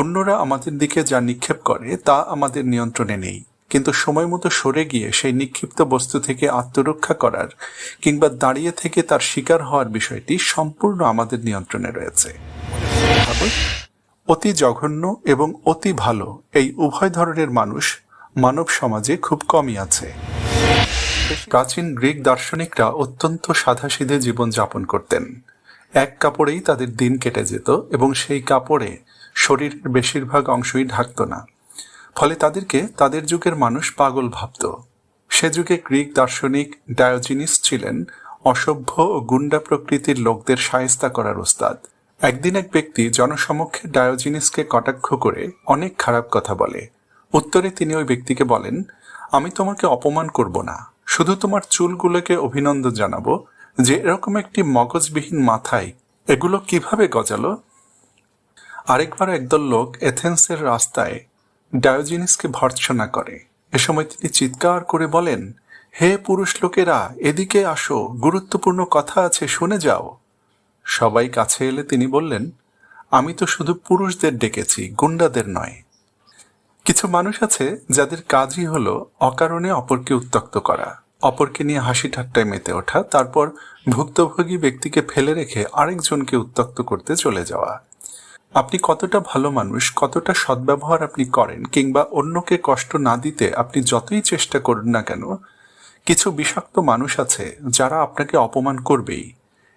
অন্যরা আমাদের দিকে যা নিক্ষেপ করে, তা আমাদের নিয়ন্ত্রণে নেই। কিন্তু সময় মতো সরে গিয়ে সেই নিক্ষিপ্ত বস্তু থেকে আত্মরক্ষা করার কিংবা দাঁড়িয়ে থেকে তার শিকার হওয়ার বিষয়টি সম্পূর্ণ আমাদের নিয়ন্ত্রণে রয়েছে। অতি জঘন্য এবং অতি ভালো এই উভয় ধরনের মানুষ মানব সমাজে খুব কমই আছে। প্রাচীন গ্রিক দার্শনিকরা অত্যন্ত সাধাসিধে জীবন যাপন করতেন। এক কাপড়েই তাদের দিন কেটে যেত এবং সেই কাপড়ে শরীরের বেশিরভাগ অংশই ঢাকত না। ফলে তাদেরকে তাদের যুগের মানুষ পাগল ভাবত। সে যুগে গ্রিক দার্শনিক ডায়োজিনিস ছিলেন অসভ্য ও গুন্ডা প্রকৃতির লোকদের সায়স্তা করার ওস্তাদ। একদিন এক ব্যক্তি জনসমক্ষে ডায়োজিনিসকে কটাক্ষ করে অনেক খারাপ কথা বলে। উত্তরে তিনি ওই ব্যক্তিকে বলেন, আমি তোমাকে অপমান করব না। শুধু তোমার চুলগুলোকে অভিনন্দন জানাব যে এরকম একটি মগজবিহীন মাথায় এগুলো কীভাবে গজালো? আরেকবার একদল লোক এথেন্সের রাস্তায় ডায়োজিনিসকে ভর্ৎসনা করে। এ সময় তিনি চিৎকার করে বলেন, হে পুরুষ লোকেরা, এদিকে আসো, গুরুত্বপূর্ণ কথা আছে, শুনে যাও। সবাই কাছে এলে তিনি বললেন, আমি তো শুধু পুরুষদের ডেকেছি, গুন্ডাদের নয়। কিছু মানুষ আছে যাদের কাজই হলো অকারণে অপরকে উত্তক্ত করা। অপরকে নিয়ে হাসি ঠাট্টায় মেতে ওঠা, তারপর ভুক্তভোগী ব্যক্তিকে ফেলে রেখে আরেকজনকে উত্তক্ত করতে চলে যাওয়া। আপনি কতটা ভালো মানুষ, কতটা সদ্ব্যবহার আপনি করেন, কিংবা অন্যকে কষ্ট না দিতে আপনি যতই চেষ্টা করুন না কেন, কিছু বিষাক্ত মানুষ আছে যারা আপনাকে অপমান করবেই।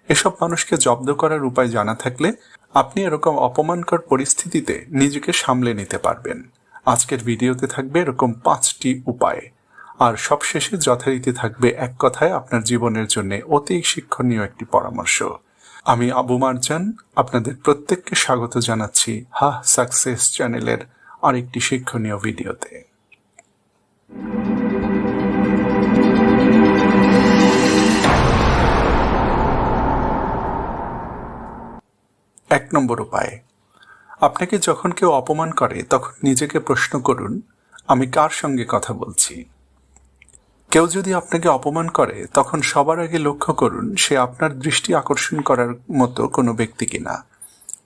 এসব মানুষকে জব্দ করার উপায় জানা থাকলে আপনি এরকম অপমানকর পরিস্থিতিতে নিজেকে সামলে নিতে পারবেন। আজকের ভিডিওতে থাকবে এরকম পাঁচটি উপায়। আর সবশেষে যথারীতি থাকবে এক কথায় আপনার জীবনের জন্য অতি শিক্ষণীয় একটি পরামর্শ। আমি আবু মারজান আপনাদের প্রত্যেককে স্বাগত জানাচ্ছি হা সাকসেস চ্যানেলের আরেকটি শিক্ষণীয় ভিডিওতে। এক নম্বর উপায়, আপনাকে যখন কেউ অপমান করে তখন নিজেকে প্রশ্ন করুন, আমি কার সঙ্গে কথা বলছি? কেউ যদি আপনাকে অপমান করে, তখন সবার আগে লক্ষ্য করুন সে আপনার দৃষ্টি আকর্ষণ করার মতো কোনো ব্যক্তি কিনা।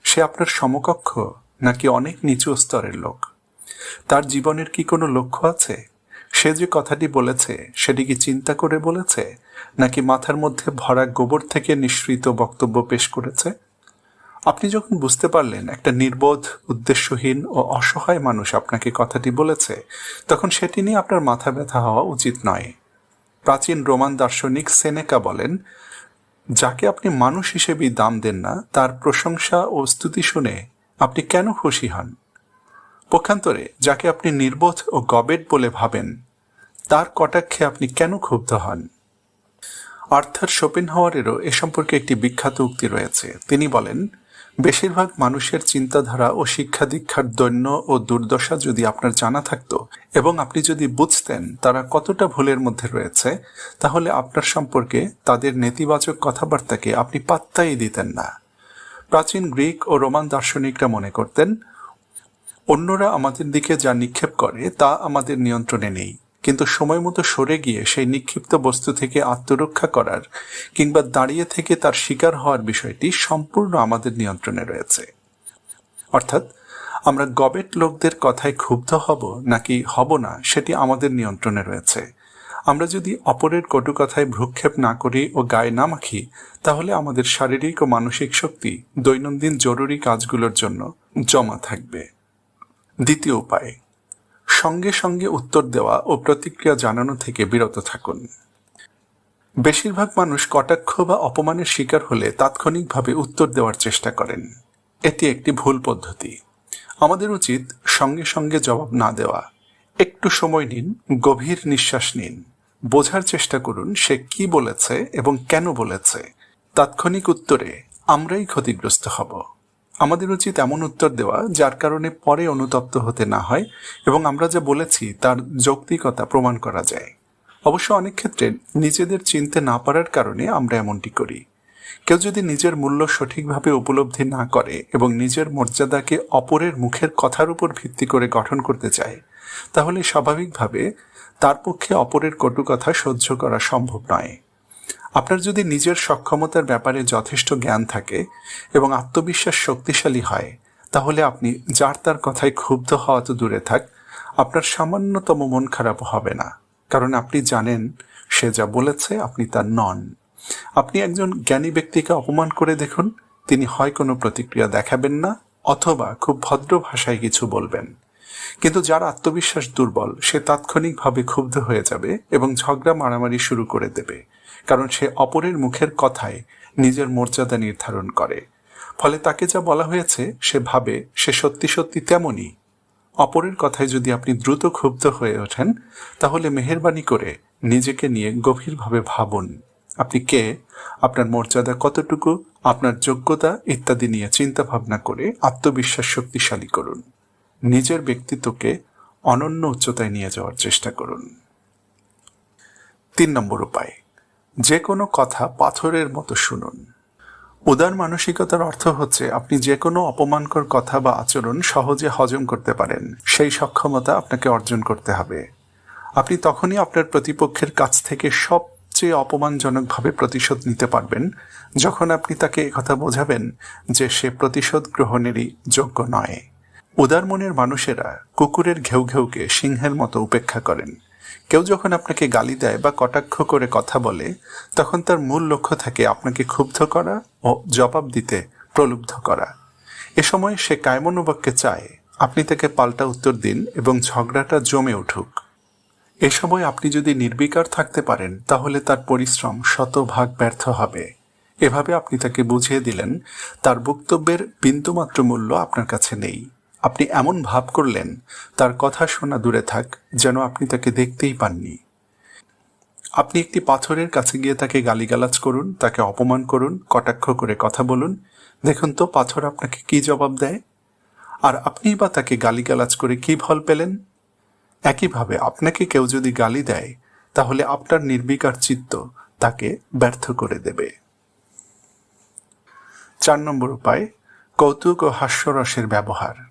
সে আপনার সমকক্ষ নাকি অনেক নিচু স্তরের লোক? তার জীবনের কি কোনো লক্ষ্য আছে? সে যে কথাটি বলেছে, সেটি কি চিন্তা করে বলেছে, নাকি মাথার মধ্যে ভরা গোবর থেকে নিঃসৃত বক্তব্য পেশ করেছে? আপনি যখন বুঝতে পারলেন একটা নির্বোধ, উদ্দেশ্যহীন ও অসহায় মানুষ আপনাকে কথাটি বলেছে, তখন সেটি নিয়ে আপনার মাথা ব্যথা হওয়া উচিত নয়। প্রাচীন রোমান দার্শনিক সেনেকা বলেন, যাকে আপনি মানুষ হিসেবেই দাম দেন না, তার প্রশংসা ও স্তুতি শুনে আপনি কেন খুশি হন? পক্ষান্তরে, যাকে আপনি নির্বোধ ও গবেট বলে ভাবেন, তার কটাক্ষে আপনি কেন ক্ষুব্ধ হন? আর্থার শোপেনহাওয়ারেরও এ সম্পর্কে একটি বিখ্যাত উক্তি রয়েছে। তিনি বলেন বেশিরভাগ মানুষের চিন্তাধারা ও শিক্ষা দীক্ষার দৈন্য ও দুর্দশা যদি আপনার জানা থাকত এবং আপনি যদি বুঝতেন তারা কতটা ভুলের মধ্যে রয়েছে, তাহলে আপনার সম্পর্কে তাদের নেতিবাচক কথাবার্তাকে আপনি পাত্তাই দিতেন না। প্রাচীন গ্রিক ও রোমান দার্শনিকরা মনে করতেন, অন্যরা আমাদের দিকে যা নিক্ষেপ করে তা আমাদের নিয়ন্ত্রণে নেই। কিন্তু সময় মতো সরে গিয়ে সেই নিক্ষিপ্ত বস্তু থেকে আত্মরক্ষা করার কিংবা দাঁড়িয়ে থেকে তার শিকার হওয়ার বিষয়টি সম্পূর্ণ আমাদের নিয়ন্ত্রণে রয়েছে। অর্থাৎ, আমরা গবেট লোকদের কথায় ক্ষুব্ধ হব নাকি হব না সেটি আমাদের নিয়ন্ত্রণে রয়েছে। আমরা যদি অপরের কটু কথায় ভ্রুক্ষেপ না করি ও গায়ে না মাখি, তাহলে আমাদের শারীরিক ও মানসিক শক্তি দৈনন্দিন জরুরি কাজগুলোর জন্য জমা থাকবে। দ্বিতীয় উপায় সঙ্গে সঙ্গে উত্তর দেওয়া ও প্রতিক্রিয়া জানানো থেকে বিরত থাকুন। বেশিরভাগ মানুষ কটাক্ষ বা অপমানের শিকার হলে তাৎক্ষণিকভাবে উত্তর দেওয়ার চেষ্টা করেন। এটি একটি ভুল পদ্ধতি। আমাদের উচিত সঙ্গে সঙ্গে জবাব না দেওয়া। একটু সময় নিন, গভীর নিঃশ্বাস নিন। বোঝার চেষ্টা করুন সে কি বলেছে এবং কেন বলেছে। তাৎক্ষণিক উত্তরে আমরাই ক্ষতিগ্রস্ত হব। আমাদের উচিত এমন উত্তর দেওয়া যার কারণে পরে অনুতপ্ত হতে না হয় এবং আমরা যা বলেছি তার যৌক্তিকতা প্রমাণ করা যায়। অবশ্য অনেক ক্ষেত্রে নিজেদের চিনতে না পারার কারণে আমরা এমনটি করি। কেউ যদি নিজের মূল্য সঠিকভাবে উপলব্ধি না করে এবং নিজের মর্যাদাকে অপরের মুখের কথার উপর ভিত্তি করে গঠন করতে চায়, তাহলে স্বাভাবিকভাবে তার পক্ষে অপরের কটু কথা সহ্য করা সম্ভব নয়। আপনার যদি নিজের সক্ষমতার ব্যাপারে যথেষ্ট জ্ঞান থাকে এবং আত্মবিশ্বাস শক্তিশালী হয়, তাহলে আপনি যার তার কথায় ক্ষুব্ধ হওয়া তো দূরে থাক, আপনার সামান্যতম মন খারাপ হবে না। কারণ আপনি জানেন, সে যা বলেছে আপনি তার নন। আপনি একজন জ্ঞানী ব্যক্তিকে অপমান করে দেখুন, তিনি হয় কোনো প্রতিক্রিয়া দেখাবেন না, অথবা খুব ভদ্র ভাষায় কিছু বলবেন। কিন্তু যার আত্মবিশ্বাস দুর্বল, সে তাৎক্ষণিকভাবে ক্ষুব্ধ হয়ে যাবে এবং ঝগড়া মারামারি শুরু করে দেবে, কারণ সে অপরের মুখের কথায় নিজের মর্যাদা নির্ধারণ করে। ফলে তাকে যা বলা হয়েছে, সে ভাবে, সে সত্যি সত্যি তেমনই। অপরের কথায় যদি আপনি দ্রুত ক্ষুব্ধ হয়ে ওঠেন, তাহলে মেহরবানি করে নিজেকে নিয়ে গভীরভাবে ভাবুন, আপনি কে, আপনার মর্যাদা কতটুকু, আপনার যোগ্যতা ইত্যাদি নিয়ে চিন্তা ভাবনা করে আত্মবিশ্বাস শক্তিশালী করুন। নিজের ব্যক্তিত্বকে অনন্য উচ্চতায় নিয়ে যাওয়ার চেষ্টা করুন। তিন নম্বর উপায় যে কোনো কথা পাথরের মতো শুনুন। উদার মানসিকতার অর্থ হচ্ছে আপনি যে কোনো অপমানকর কথা বা আচরণ সহজে হজম করতে পারেন। সেই সক্ষমতা আপনাকে অর্জন করতে হবে। আপনি তখনই আপনার প্রতিপক্ষের কাছ থেকে সবচেয়ে অপমানজনকভাবে প্রতিশোধ নিতে পারবেন, যখন আপনি তাকে একথা বোঝাবেন যে সে প্রতিশোধ গ্রহণেরই যোগ্য নয়। উদার মনের মানুষেরা কুকুরের ঘেউ ঘেউকে সিংহের মতো উপেক্ষা করেন। কেউ যখন আপনাকে গালি দেয় বা কটাক্ষ করে কথা বলে, তখন তার মূল লক্ষ্য থাকে আপনাকে ক্ষুব্ধ করা ও জবাব দিতে প্রলুব্ধ করা। এ সময় সে কায়মনোবাক্যে চায়, আপনি তাকে পাল্টা উত্তর দিন এবং ঝগড়াটা জমে উঠুক। এ সময় আপনি যদি নির্বিকার থাকতে পারেন, তাহলে তার পরিশ্রম শতভাগ ব্যর্থ হবে। এভাবে আপনি তাকে বুঝিয়ে দিলেন, তার বক্তব্যের বিন্দুমাত্র মূল্য আপনার কাছে নেই। আপনি এমন ভাব করলেন, তার কথা শোনা দূরে থাক, যেন আপনি তাকে দেখতেই পাননি। আপনি একটি পাথরের কাছে গিয়ে তাকে গালিগালাজ করুন, তাকে অপমান করুন, কটাক্ষ করে কথা বলুন। দেখুন তো, পাথর আপনাকে কি জবাব দেয়? আর আপনি বা তাকে গালিগালাজ করে কি ফল পেলেন? একইভাবে আপনাকে কেউ যদি গালি দেয়, তাহলে আপনার নির্বিকার চিত্ত তাকে ব্যর্থ করে দেবে। চার নম্বর উপায়, কৌতুক ও হাস্যরসের ব্যবহার।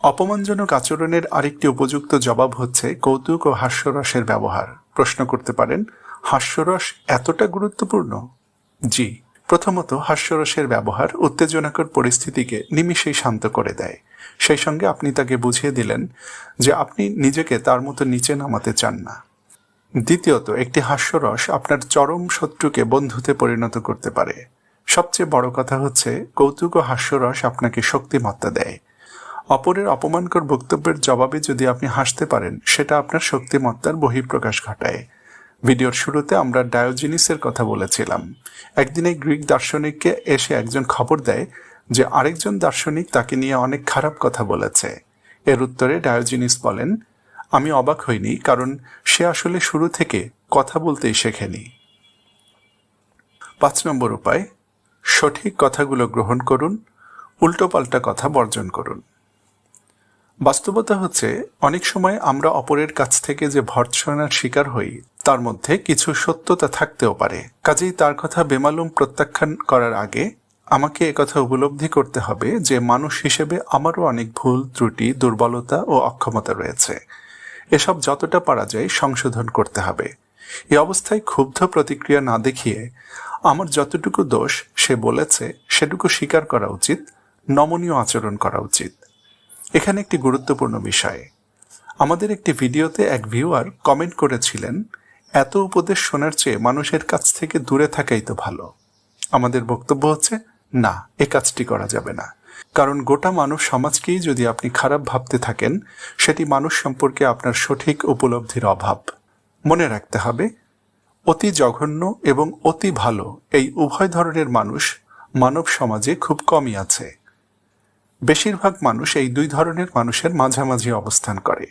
অপমানজনক আচরণের আরেকটি উপযুক্ত জবাব হচ্ছে কৌতুক ও হাস্যরসের ব্যবহার। প্রশ্ন করতে পারেন, হাস্যরস এতটা গুরুত্বপূর্ণ? জি, প্রথমত হাস্যরসের ব্যবহার উত্তেজনাকর পরিস্থিতিকে নিমিষেই শান্ত করে দেয়। সেই সঙ্গে আপনি তাকে বুঝিয়ে দিলেন যে আপনি নিজেকে তার মতো নিচে নামাতে চান না। দ্বিতীয়ত, একটি হাস্যরস আপনার চরম শত্রুকে বন্ধুতে পরিণত করতে পারে। সবচেয়ে বড় কথা হচ্ছে কৌতুক ও হাস্যরস আপনাকে শক্তিমত্তা দেয়। অপরের অপমানকর বক্তব্যের জবাবে যদি আপনি হাসতে পারেন, সেটা আপনার শক্তিমত্তার বহিঃপ্রকাশ ঘটায়। ভিডিওর শুরুতে আমরা ডায়োজিনিসের কথা বলেছিলাম। একদিন এই গ্রিক দার্শনিককে এসে একজন খবর দেয় যে আরেকজন দার্শনিক তাকে নিয়ে অনেক খারাপ কথা বলেছে। এর উত্তরে ডায়োজিনিস বলেন, আমি অবাক হইনি, কারণ সে আসলে শুরু থেকে কথা বলতেই শেখেনি। পাঁচ নম্বর উপায়, সঠিক কথাগুলো গ্রহণ করুন, উল্টোপাল্টা কথা বর্জন করুন। বাস্তবতা হচ্ছে, অনেক সময় আমরা অপরের কাছ থেকে যে ভর্ৎসনার শিকার হই, তার মধ্যে কিছু সত্যতা থাকতেও পারে। কাজেই তার কথা বেমালুম প্রত্যাখ্যান করার আগে, আমাকে একথা উপলব্ধি করতে হবে যে মানুষ হিসেবে আমারও অনেক ভুল, ত্রুটি, দুর্বলতা ও অক্ষমতা রয়েছে। এসব যতটা পারা যায় সংশোধন করতে হবে। এ অবস্থায় ক্ষুব্ধ প্রতিক্রিয়া না দেখিয়ে, আমার যতটুকু দোষ সে বলেছে, সেটুকু স্বীকার করা উচিত, নমনীয় আচরণ করা উচিত। এখানে একটি গুরুত্বপূর্ণ বিষয়। আমাদের একটি ভিডিওতে এক ভিউয়ার কমেন্ট করেছিলেন, এত উপদেশ শোনার চেয়ে মানুষের কাছ থেকে দূরে থাকাই তো ভালো। আমাদের বক্তব্য হচ্ছে, না, এ কাজটি করা যাবে না। কারণ গোটা মানব সমাজকেই যদি আপনি খারাপ ভাবতে থাকেন, সেটি মানুষ সম্পর্কে আপনার সঠিক উপলব্ধির অভাব। মনে রাখতে হবে, অতি জঘন্য এবং অতি ভালো এই উভয় ধরনের মানুষ মানব সমাজে খুব কমই আছে। বেশিরভাগ মানুষ এই দুই ধরনের মানুষের মাঝামাঝি অবস্থান করে।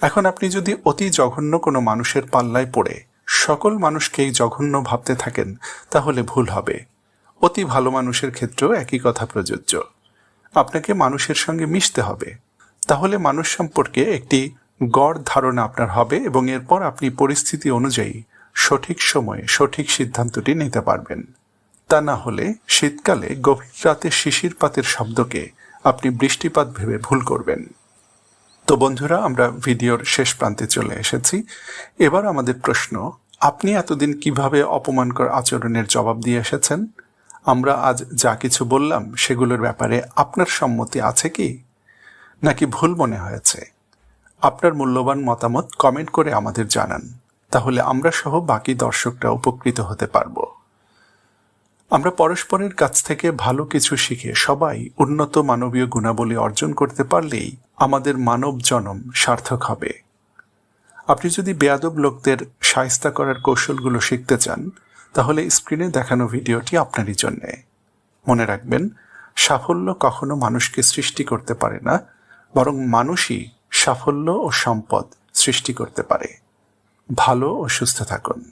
এখন আপনি যদি অতি জঘন্য কোনো মানুষের পাল্লায় পড়ে, সকল মানুষকেই জঘন্য ভাবতে থাকেন, তাহলে ভুল হবে। অতি ভালো মানুষের ক্ষেত্রেও একই কথা প্রযোজ্য। আপনাকে মানুষের সঙ্গে মিশতে হবে। তাহলে মানুষ সম্পর্কে একটি গড় ধারণা আপনার হবে এবং এরপর আপনি পরিস্থিতি অনুযায়ী সঠিক সময়ে সঠিক সিদ্ধান্তটি নিতে পারবেন। তা না হলে শীতকালে গভীর রাতে শিশির পাতের শব্দকে আপনি বৃষ্টিপাত ভেবে ভুল করবেন। তো বন্ধুরা, আমরা ভিডিওর শেষ প্রান্তে চলে এসেছি। এবার আমাদের প্রশ্ন, আপনি এতদিন কীভাবে অপমানকর আচরণের জবাব দিয়ে এসেছেন? আমরা আজ যা কিছু বললাম, সেগুলোর ব্যাপারে আপনার সম্মতি আছে কি? নাকি ভুল মনে হয়েছে? আপনার মূল্যবান মতামত কমেন্ট করে আমাদের জানান, তাহলে আমরা সহ বাকি দর্শকরা উপকৃত হতে পারব। আমরা পরস্পরের কাছ থেকে ভালো কিছু শিখে সবাই উন্নত মানবীয় গুণাবলী অর্জন করতে পারলেই আমাদের মানব জনম সার্থক হবে। আপনি যদি বেয়াদব লোকদের সায়স্তা করার কৌশলগুলো শিখতে চান, তাহলে স্ক্রিনে দেখানো ভিডিওটি আপনারই জন্যে। মনে রাখবেন, সাফল্য কখনো মানুষকে সৃষ্টি করতে পারে না, বরং মানুষই সাফল্য ও সম্পদ সৃষ্টি করতে পারে। ভালো ও সুস্থ থাকুন।